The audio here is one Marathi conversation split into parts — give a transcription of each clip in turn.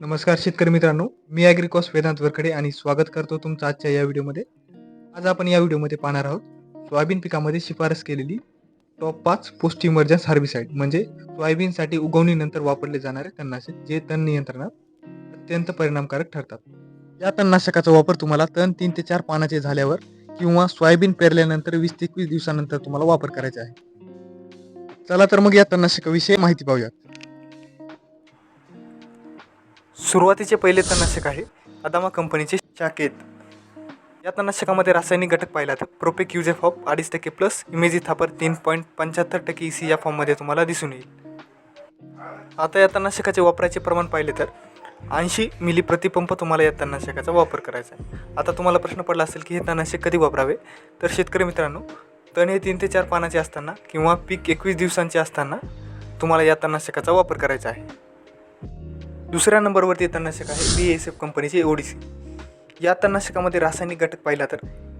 नमस्कार शेतकरी मित्रांनो मी ॲग्रिकॉस वेदांत वरकडे आणि स्वागत करतो तुमचं आजच्या या व्हिडिओमध्ये. आज आपण या व्हिडिओमध्ये पाहणार आहोत सोयाबीन पिकामध्ये शिफारस केलेली टॉप पाच पोस्ट इमर्जन्स हार्बिसाईड म्हणजे सोयाबीनसाठी उगवणीनंतर वापरले जाणारे तणनाशक जे तण नियंत्रणात अत्यंत परिणामकारक ठरतात. या तणनाशकाचा वापर तुम्हाला तण तीन ते चार पानाचे झाल्यावर किंवा सोयाबीन पेरल्यानंतर वीस ते एकवीस दिवसानंतर तुम्हाला वापर करायचा आहे. चला तर मग या तणनाशकाविषयी माहिती पाहूयात. सुरुवातीचे पहिले तणनाशक आहे. अदामा कंपनीचे शाकेत. या तणनाशकामध्ये रासायनिक घटक पाहिला तर प्रोपेक युजेफॉप अडीच टक्के प्लस इमेजी थापर तीन पॉईंट पंच्याहत्तर टक्के सी या फॉर्ममध्ये तुम्हाला दिसून येईल. आता या तणनाशकाचे वापराचे प्रमाण पाहिले तर ऐंशी मिली प्रतिपंप तुम्हाला या तणनाशकाचा वापर करायचा आहे. आता तुम्हाला प्रश्न पडला असेल की हे तणनाशक कधी वापरावे? तर शेतकरी मित्रांनो तण हे तीन ते चार पानाचे असताना किंवा पीक एकवीस दिवसांचे असताना तुम्हाला या तणनाशकाचा वापर करायचा आहे. दुसऱ्या नंबरवरती तणनाशक आहे बी एस एफ कंपनीचे ओडीसी या तणनाशकामध्ये रासायनिक घटक पाहिला तर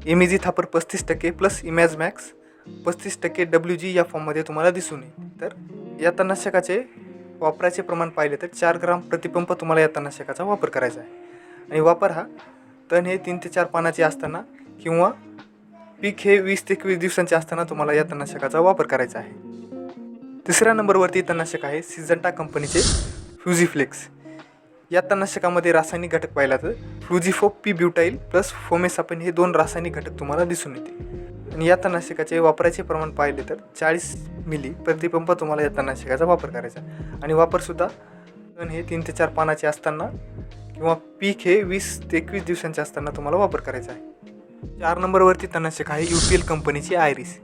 एमेजी थापर पस्तीस टक्के प्लस इमॅज मॅक्स पस्तीस टक्के डब्ल्यू जी या फॉर्ममध्ये तुम्हाला दिसून येईल. तर या तणनाशकाचे वापराचे प्रमाण पाहिले तर चार ग्राम प्रतिपंप तुम्हाला या तणनाशकाचा वापर करायचा आहे. आणि वापर हा तण हे तीन ते चार पानाचे असताना किंवा पीक हे वीस ते एकवीस दिवसांचे असताना तुम्हाला या तणनाशकाचा वापर करायचा आहे. तिसऱ्या नंबरवरती तणनाशक आहे सिजंटा कंपनीचे फ्युझिफ्लेक्स या तणनाशकामध्ये रासायनिक घटक पाहिला तर fluazifop P butyl plus fomesafen हे दोन रासायनिक घटक तुम्हाला दिसून येतील. आणि या तणनाशकाचे वापराचे प्रमाण पाहिले तर चाळीस मिली प्रतिपंप तुम्हाला या तणनाशकाचा वापर करायचा आणि वापरसुद्धा तण हे तीन ते चार पानाचे असताना किंवा पीक हे वीस ते एकवीस दिवसांचे असताना तुम्हाला वापर करायचा आहे. चार नंबरवरती तणनाशक आहे यू पी एल कंपनीची आयरिस.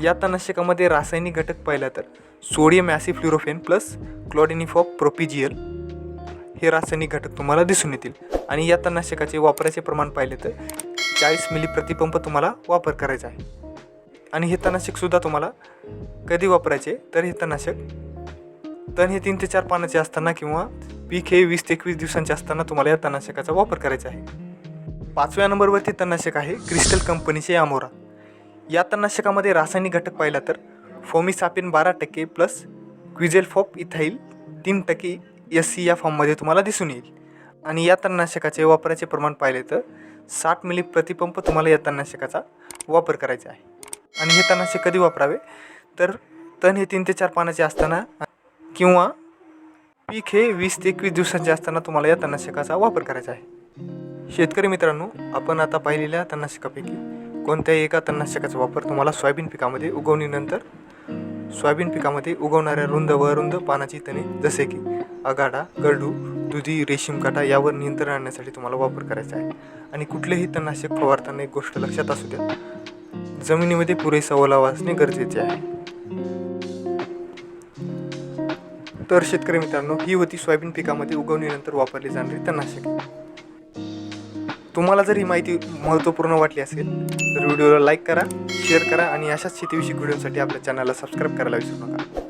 या तणनाशकामध्ये रासायनिक घटक पाहिला तर सोडियम ॲसिफ्लुरोफेन प्लस क्लॉडिनिफॉप प्रोपिजियल हे रासायनिक घटक तुम्हाला दिसून येतील. आणि या तणनाशकाचे वापराचे प्रमाण पाहिले तर चाळीस मिली प्रतिपंप तुम्हाला वापर करायचा आहे. आणि हे तणनाशकसुद्धा तुम्हाला कधी वापरायचे? तर हे तणनाशक तण हे तीन ते चार पानाचे असताना किंवा पीक हे वीस ते एकवीस दिवसांचे असताना तुम्हाला या तणनाशकाचा वापर करायचा आहे. पाचव्या नंबरवरती तणनाशक आहे क्रिस्टल कंपनीचे अमोरा. या तणनाशकामध्ये रासायनिक घटक पाहिला तर फोमिसापिन बारा टक्के प्लस क्विझेल फॉप इथाईल तीन टक्के एस सी या फॉर्ममध्ये तुम्हाला दिसून येईल. आणि या तणनाशकाचे वापराचे प्रमाण पाहिले तर साठ मिली प्रतिपंप तुम्हाला या तणनाशकाचा वापर करायचा आहे. आणि हे तणनाशक कधी वापरावे? तर तण हे तीन ते चार पानाचे असताना किंवा पीक हे वीस ते एकवीस दिवसांचे असताना तुम्हाला या तणनाशकाचा वापर करायचा आहे. शेतकरी मित्रांनो आपण आता पाहिलेल्या तणनाशकापैकी कोणत्याही एका तणनाशकाचा वापर तुम्हाला सोयाबीन पिकामध्ये उगवणीनंतर सोयाबीन पिकामध्ये उगवणाऱ्या रुंद व रुंद पानाची तणे जसे की अगाडा गडू दुधी रेशीम काटा यावर नियंत्रण आणण्यासाठी तुम्हाला वापर करायचा आहे. आणि कुठलेही तणनाशक फवारताना एक गोष्ट लक्षात असू द्या. जमिनीमध्ये पुरेसा ओलावा असणे गरजेचे आहे. तर शेतकरी मित्रांनो ही होती सोयाबीन पिकामध्ये उगवणीनंतर वापरली जाणारी तणनाशके. तुम्हाला जर ही माहिती महत्त्वपूर्ण वाटली असेल तर व्हिडिओला लाईक करा शेअर करा आणि अशाच शेतीविषयक व्हिडिओसाठी आपल्या चॅनलला सबस्क्राईब करायला विसरू नका.